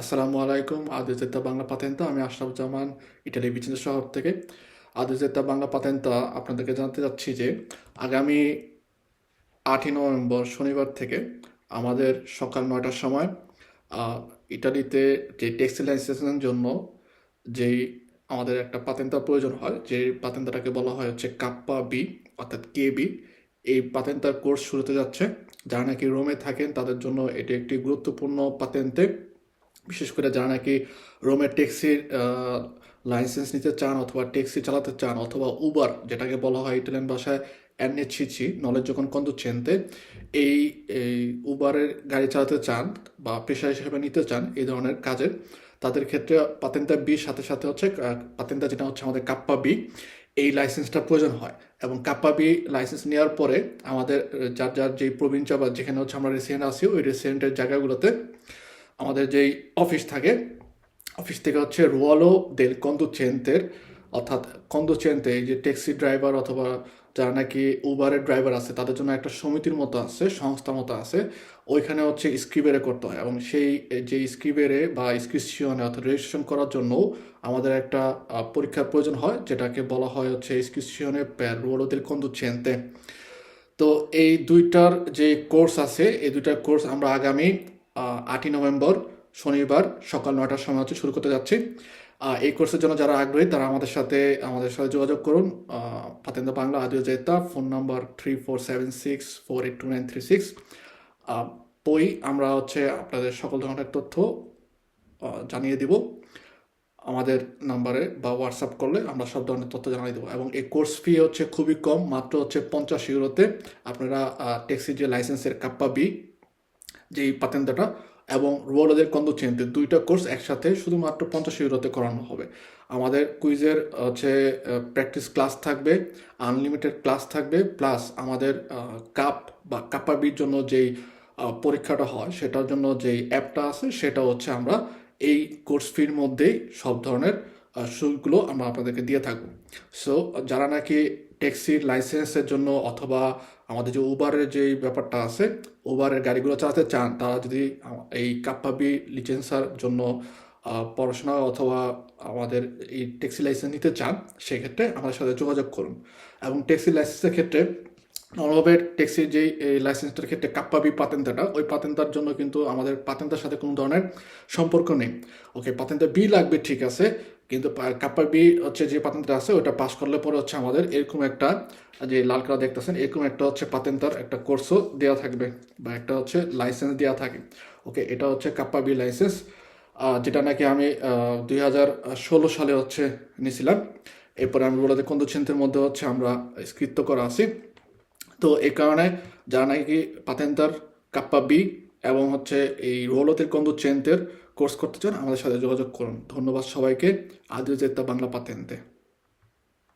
আসসালামু আলাইকুম আদিজেতা বাংলা পাতেন্তা আমি আশরাফ জামান ইটালি বিচিন্দ্র শহর থেকে। আদিজেতা বাংলা পাতেন্তা আপনাদেরকে জানাতে চাচ্ছি যে, আগামী আটই নভেম্বর শনিবার থেকে আমাদের সকাল নয়টার সময় ইটালিতে যে টেক্সটাইল লাইসেন্সের জন্য যেই আমাদের একটা পাতেন্তার প্রয়োজন হয় যে পাতেন্তাটাকে বলা হয় হচ্ছে কাপ্পা বি অর্থাৎ কে বি এই পাতেন্তার কোর্স শুরু হতে যাচ্ছে। যারা নাকি রোমে থাকেন, তাদের জন্য এটি একটি গুরুত্বপূর্ণ পাতেন্তে। বিশেষ করে যারা নাকি রোমের ট্যাক্সির লাইসেন্স নিতে চান অথবা ট্যাক্সি চালাতে চান অথবা উবার যেটাকে বলা হয় ইটালিয়ান ভাষায় ছিচি নলেজ যখন কন্দুচ্ছেনতে এই এই উবারের গাড়ি চালাতে চান বা পেশা হিসেবে নিতে চান এই ধরনের কাজের, তাদের ক্ষেত্রে পাতেন্তা বি সাথে সাথে হচ্ছে পাতেন্তা যেটা হচ্ছে আমাদের কাপ্পা বি এই লাইসেন্সটা প্রয়োজন হয়। এবং কাপ্পা বি লাইসেন্স নেওয়ার পরে আমাদের, যার যার যেই প্রবীণ বা যেখানে হচ্ছে আমরা রেসিডেন্ট আছি, ওই রেসিডেন্টের জায়গাগুলোতে আমাদের যেই অফিস থাকে অফিস থেকে হচ্ছে রুয়ালো দেল কন্দুচেন্তের অর্থাৎ কন্দুচেন্তে এই যে ট্যাক্সি ড্রাইভার অথবা যারা নাকি উবারের ড্রাইভার আছে, তাদের জন্য একটা সমিতির মতো আছে, সংস্থার মতো আছে, ওইখানে হচ্ছে স্ক্রিবেরে করতে হয়। এবং সেই, যে স্ক্রিবেরে বা স্ক্রিপশনে অর্থাৎ রেজিস্ট্রেশন করার জন্য আমাদের একটা পরীক্ষার প্রয়োজন হয়, যেটাকে বলা হয় হচ্ছে স্ক্রিপশনে দেল কন্দুচেন্তে তো এই দুইটার যে কোর্স আছে, এই দুইটার কোর্স আমরা আগামী আটই নভেম্বর শনিবার সকাল নয়টার সময় হচ্ছে শুরু করতে যাচ্ছি। এই কোর্সের জন্য যারা আগ্রহী, তারা আমাদের সাথে আমাদের সাথে যোগাযোগ করুন। পাতেন্দা বাংলা, আদিও জেতা phone number three four seven six four eight two nine three six বই আমরা হচ্ছে আপনাদের সকল ধরনের তথ্য জানিয়ে দিব। আমাদের নাম্বারে বা হোয়াটসঅ্যাপ করলে আমরা সব ধরনের তথ্য জানিয়ে দেবো। এবং এই কোর্স ফি হচ্ছে খুবই কম, মাত্র হচ্ছে পঞ্চাশ ইউরোতে। আপনারা ট্যাক্সি যে লাইসেন্সের কাপ্পা বি যেই পাতেন্তাটা এবং রুয়ালোদের কন্দুচেন্তে দুইটা কোর্স একসাথে শুধুমাত্র পঞ্চাশ ইউরোতে করানো হবে। আমাদের কুইজের হচ্ছে প্র্যাকটিস ক্লাস থাকবে আনলিমিটেড ক্লাস থাকবে প্লাস আমাদের কাপ বা কাপ্পাবির জন্য যেই পরীক্ষাটা হয়, সেটার জন্য যেই অ্যাপটা আছে, সেটা হচ্ছে আমরা এই কোর্স ফির মধ্যেই সব ধরনের শুল্কগুলো আমরা আপনাদেরকে দিয়ে থাকব। সো যারা নাকি ট্যাক্সির লাইসেন্সের জন্য অথবা আমাদের যে উবারের যে ব্যাপারটা আছে উবারের গাড়িগুলো চালাতে চান, তারা যদি এই কাপ্পাবি লিচেন্সার জন্য পড়াশোনা অথবা আমাদের এই ট্যাক্সি লাইসেন্স নিতে চান, সেক্ষেত্রে আমাদের সাথে যোগাযোগ করুন। এবং ট্যাক্সি লাইসেন্সের ক্ষেত্রে নর্মালভাবে ট্যাক্সির যে লাইসেন্সটার ক্ষেত্রে কাপ্পাবি পাতেন্তাটা ওই পাতেন্তার জন্য কিন্তু আমাদের পাতেন্তার সাথে কোনো ধরনের সম্পর্ক নেই। ওকে পাতেন্তা বি লাগবে, ঠিক আছে। কিন্তু কাপ্পা বি হচ্ছে যে পাতেন্টটা আছে, ওটা পাস করলে পরে হচ্ছে আমাদের এরকম একটা, যে লাল কালার দেখতেছেন, এরকম একটা হচ্ছে পাতেন্তার একটা কোর্সও দেওয়া থাকবে, বা একটা হচ্ছে লাইসেন্স দেওয়া থাকে। ওকে এটা হচ্ছে কাপ্পা বি লাইসেন্স যেটা নাকি আমি দুই হাজার ষোলো সালে হচ্ছে নিয়েছিলাম। এরপরে আমি বলে কন্দুচ্ছেন্তের মধ্যে হচ্ছে আমরা স্কৃত্য করা আছি। তো এই কারণে যারা নাকি পাতেন্তার কাপ্পা বি এবং হচ্ছে এই রোলতের কন্দুচ্ছেন্তের কোর্স করতে চান আমাদের সাথে যোগাযোগ করুন। ধন্যবাদ সবাইকে। আদিও জেতা বাংলা পাতেন্তে